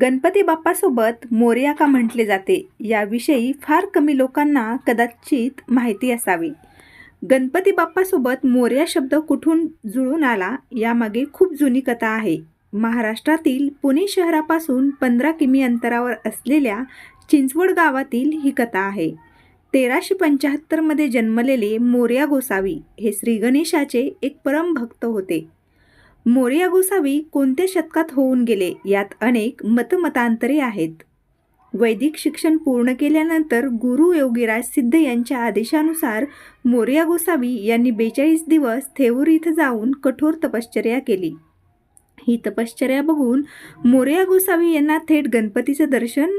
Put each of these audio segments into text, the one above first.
गणपती बाप्पासोबत मोर्या का म्हटले जाते. याविषयी फार कमी लोकांना कदाचित माहिती असावी. गणपती बाप्पासोबत मोर्या शब्द कुठून जुळून आला यामागे खूप जुनी कथा आहे. महाराष्ट्रातील पुणे शहरापासून पंधरा किमी अंतरावर असलेल्या चिंचवड गावातील ही कथा आहे. तेराशे पंच्याहत्तरमध्ये जन्मलेले मोर्या गोसावी हे श्रीगणेशाचे एक एक परमभक्त होते. मोरया गोसावी कोणत्या शतकात होऊन गेले यात अनेक मतमतांतरे आहेत. वैदिक शिक्षण पूर्ण केल्यानंतर गुरु योगीराज सिद्ध यांच्या आदेशानुसार मोरया गोसावी यांनी बेचाळीस दिवस थेऊर इथं जाऊन कठोर तपश्चर्या केली. ही तपश्चर्या बघून मोरया गोसावी यांना थेट गणपतीचं दर्शन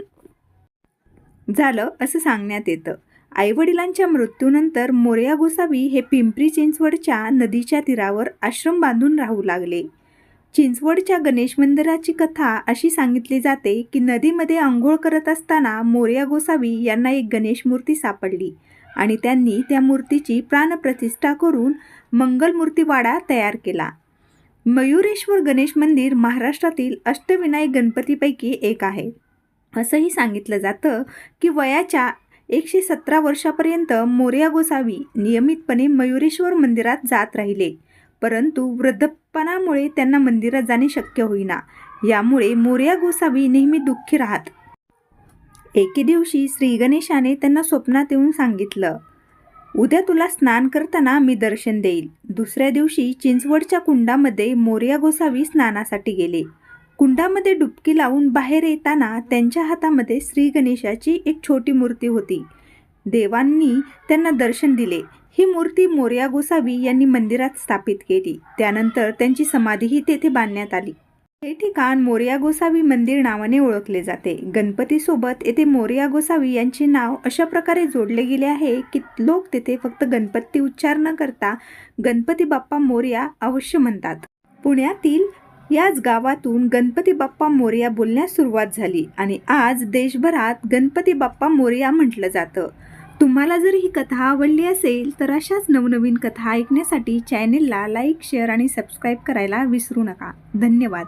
झालं असं सांगण्यात येतं. आईवडिलांच्या मृत्यूनंतर मोरया गोसावी हे पिंपरी चिंचवडच्या नदीच्या तीरावर आश्रम बांधून राहू लागले. चिंचवडच्या गणेश मंदिराची कथा अशी सांगितली जाते की नदीमध्ये आंघोळ करत असताना मोरया गोसावी यांना एक गणेश मूर्ती सापडली आणि त्यांनी त्या मूर्तीची प्राणप्रतिष्ठा करून मंगलमूर्तीवाडा तयार केला. मयुरेश्वर गणेश मंदिर महाराष्ट्रातील अष्टविनायक गणपतीपैकी एक आहे. असंही सांगितलं जातं की वयाच्या एकशे सतरा वर्षापर्यंत मोर्या गोसावी नियमितपणे मयुरेश्वर मंदिरात जात राहिले. परंतु वृद्धपणामुळे त्यांना मंदिरात जाणे शक्य होईना. यामुळे मोर्या गोसावी नेहमी दुःखी राहत. एके दिवशी श्री गणेशाने त्यांना स्वप्नात येऊन सांगितलं उद्या तुला स्नान करताना मी दर्शन देईल. दुसऱ्या दिवशी चिंचवडच्या कुंडामध्ये मोरया गोसावी स्नानासाठी गेले. कुंडामध्ये डुबकी लावून बाहेर येताना त्यांच्या हातामध्ये श्री गणेशाची एक छोटी मूर्ती होती. देवांनी त्यांना दर्शन दिले. ही मूर्ती मोरया गोसावी यांनी मंदिरात स्थापित केली. त्यानंतर त्यांची समाधीही तेथे बांधण्यात आली. हे ठिकाण मोरया गोसावी मंदिर नावाने ओळखले जाते. गणपतीसोबत येथे मोरया गोसावी यांचे नाव अशा प्रकारे जोडले गेले आहे की लोक तेथे फक्त गणपती उच्चार न करता गणपती बाप्पा मोरया अवश्य म्हणतात. पुण्यातील याच गावातून गणपती बाप्पा मोरया बोलण्यास सुरुवात झाली आणि आज देशभरात गणपती बाप्पा मोरया म्हटलं जातं. तुम्हाला जर ही कथा आवडली असेल तर अशाच नवनवीन कथा ऐकण्यासाठी चॅनेलला लाईक शेअर आणि सबस्क्राईब करायला विसरू नका. धन्यवाद.